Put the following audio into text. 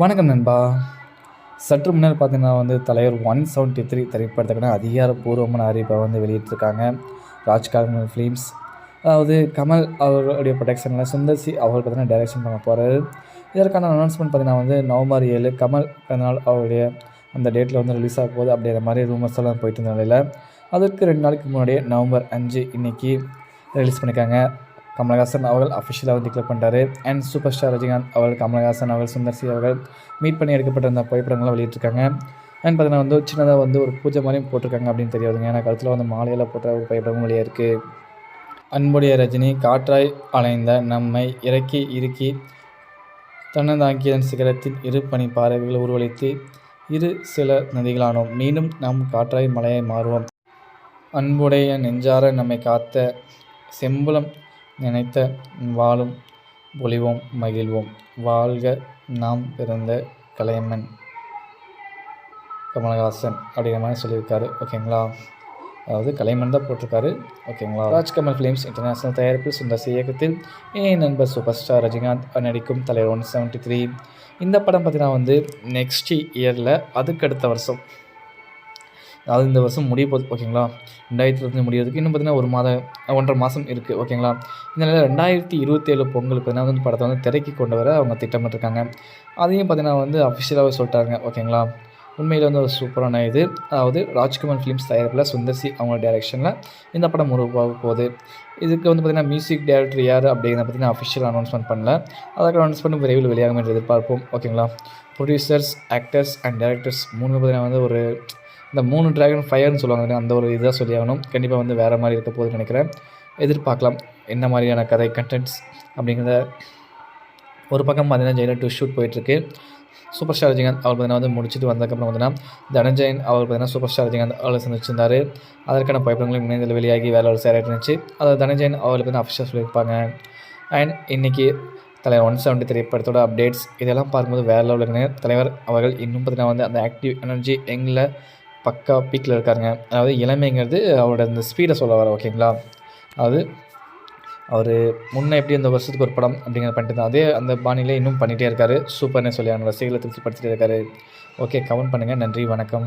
வணக்கம் நண்பா. சற்று முன்னர் பார்த்தீங்கன்னா வந்து தலைவர் ஒன் செவன்ட்டி த்ரீ திரைப்படத்துக்கான அதிகாரப்பூர்வமான அறிவிப்பை வந்து வெளியிட்டிருக்காங்க. ராஜ்காமல் ஃபிலிம்ஸ் அதாவது கமல் அவருடைய ப்ரொடக்ஷனில் சுந்தர்சி அவர் பார்த்தீங்கன்னா டைரக்ஷன் பண்ண போகிறாரு இதற்கான அனௌன்ஸ்மெண்ட் பார்த்தீங்கன்னா வந்து நவம்பர் ஏழு கமல் பிறந்தநாள் அவருடைய அந்த டேட்டில் வந்து ரிலீஸ் ஆக போகுது அப்படிங்கிற மாதிரி ரூமர்ஸ் எல்லாம் போயிட்டு இருந்த நிலையில் அதற்கு ரெண்டு நாளைக்கு முன்னாடியே நவம்பர் அஞ்சு இன்றைக்கி ரிலீஸ் பண்ணியிருக்காங்க கமலஹாசன் அவர்கள் அஃபிஷியலாக வந்து டிக்ளேர் பண்ணிட்டாரு. அண்ட் சூப்பர் ஸ்டார் ரஜினிகாந்த் அவர்கள் கமலஹாசன் அவர்கள் சுந்தர்சி அவர்கள் மீட் பண்ணி எடுக்கப்பட்ட அந்த புகைப்படங்கள்லாம் வெளியிட்டிருக்காங்க. அண்ட் பார்த்தீங்கன்னா வந்து சின்னதாக வந்து ஒரு பூஜை மாதிரியும் போட்டிருக்காங்க அப்படின்னு தெரியாதுங்க. ஏன்னா கழுத்தில் வந்து மாலையில் போட்ட ஒரு புகைப்படமும் வெளியே இருக்குது அன்புடைய ரஜினி காற்றாய் அலைந்த நம்மை இறக்கி இறுக்கி தன்னந்தாங்கியதன் சிகரத்தில் இரு பனி பாறைகள் உருவளித்து இரு சில நதிகளானோம். மீண்டும் நாம் காற்றாய் மலையை மாறுவோம். அன்புடைய நெஞ்சார நம்மை காத்த செம்புலம் நினைத்த வாழும் பொழிவோம் மகிழ்வோம். வாழ்க நாம் பிறந்த கலையம்மன். கமலஹாசன் அப்படிங்கிற மாதிரி சொல்லியிருக்காரு. ஓகேங்களா? அதாவது கலைமன் தான் போட்டிருக்காரு. ஓகேங்களா? ராஜ்கமல் ஃபிலிம்ஸ் இன்டர்நேஷனல் தயாரிப்பு சுந்தர் இயக்கத்தில் என் நண்பர் சூப்பர் ஸ்டார் ரஜினிகாந்த் நடிக்கும் தலைவர் ஒன் செவன்ட்டி த்ரீ இந்த படம் பார்த்தீங்கன்னா வந்து நெக்ஸ்ட் இயரில் அதுக்கு அடுத்த வருஷம். அதாவது இந்த வருஷம் முடிய போகுது ஓகேங்களா? ரெண்டாயிரத்தி இருபத்தி முடியறதுக்கு இன்னும் பார்த்தீங்கன்னா ஒரு மாதம் ஒன்றரை மாதம் இருக்குது ஓகேங்களா? இந்த நிலையில் ரெண்டாயிரத்தி இருபத்தேழு பொங்கலுக்கு பார்த்தீங்கன்னா வந்து படத்தை வந்து திரைக்கு கொண்டு வர அவங்க திட்டமிட்டிருக்காங்க. அதையும் பார்த்தீங்கன்னா வந்து அஃபிஷியலாகவே சொல்லிட்டாங்க ஓகேங்களா? உண்மையில் வந்து ஒரு சூப்பரான இது. அதாவது ராஜ்குமார் ஃபிலிம்ஸ் தயாரிப்பில் சுந்தர்சி அவங்க டைரெக்ஷனில் இந்த படம் உருவாக போகுது. இதுக்கு வந்து பார்த்திங்கன்னா மியூசிக் டைரக்டர் யார் அப்படிங்கிறத பார்த்தீங்கன்னா அஃபிஷியல் அனௌன்ஸ்மெண்ட் பண்ணல. அதற்கு அனௌன்ஸ்மெண்ட் விரைவில் வெளியாகும் என்று எதிர்பார்ப்போம் ஓகேங்களா? ப்ரொடியூசர்ஸ் ஆக்டர்ஸ் அண்ட் டேரக்டர்ஸ் மூணு பார்த்தீங்கன்னா வந்து ஒரு இந்த மூணு ட்ராகன் ஃபயர்னு சொல்லுவாங்க அந்த ஒரு இதாக சொல்லி ஆகணும் கண்டிப்பாக வந்து வேறு மாதிரி இருக்க போகுதுன்னு நினைக்கிறேன். எதிர்பார்க்கலாம் என்ன மாதிரியான கதை கண்டென்ட்ஸ் அப்படிங்கிறத. ஒரு பக்கம் பார்த்தீங்கன்னா ஜெயிலர் டூ ஷூட் போயிட்டுருக்கு. சூப்பர் ஸ்டார் ரஜினிகாந்த் அவர் பார்த்தீங்கன்னா வந்து முடிச்சுட்டு வந்ததுக்கப்புறம் பார்த்தீங்கன்னா தனஞ்சயன் அவர் பார்த்தீங்கன்னா சூப்பர் ஸ்டார் ரஜினிகாந்த் அவளை சந்திச்சிருந்தார். அதற்கான புகைப்படங்களும் இணையத்தில் வெளியாகி வேலை சேர இருந்துச்சு. அதை தனஞ்சயன் அவர்களுக்கு வந்து அஃபிஷியல் சொல்லியிருப்பாங்க. அண்ட் இன்றைக்கி தலைவர் ஒன் செவன்ட்டி திரைப்படத்தோட அப்டேட்ஸ் இதெல்லாம் பார்க்கும்போது வேறு லெவலுக்குன்னு தலைவர் அவர்கள் இன்னும் பார்த்தீங்கன்னா வந்து அந்த ஆக்டிவ் எனர்ஜி எங்களை பக்கா பீக்கில் இருக்காருங்க. அதாவது இளமைங்கிறது அவரோட அந்த ஸ்பீடை சொல்ல வர ஓகேங்களா அதாவது அவர் முன்னே எப்படி அந்த வருஷத்துக்கு ஒரு படம் அப்படிங்கிற பண்ணிட்டு அதே அந்த பாணியிலே இன்னும் பண்ணிகிட்டே இருக்காரு. சூப்பர்னே சொல்லி அவனோட ரசிகளை திருப்திப்படுத்திட்டே இருக்காரு. ஓகே கமெண்ட் பண்ணுங்கள் நன்றி வணக்கம்.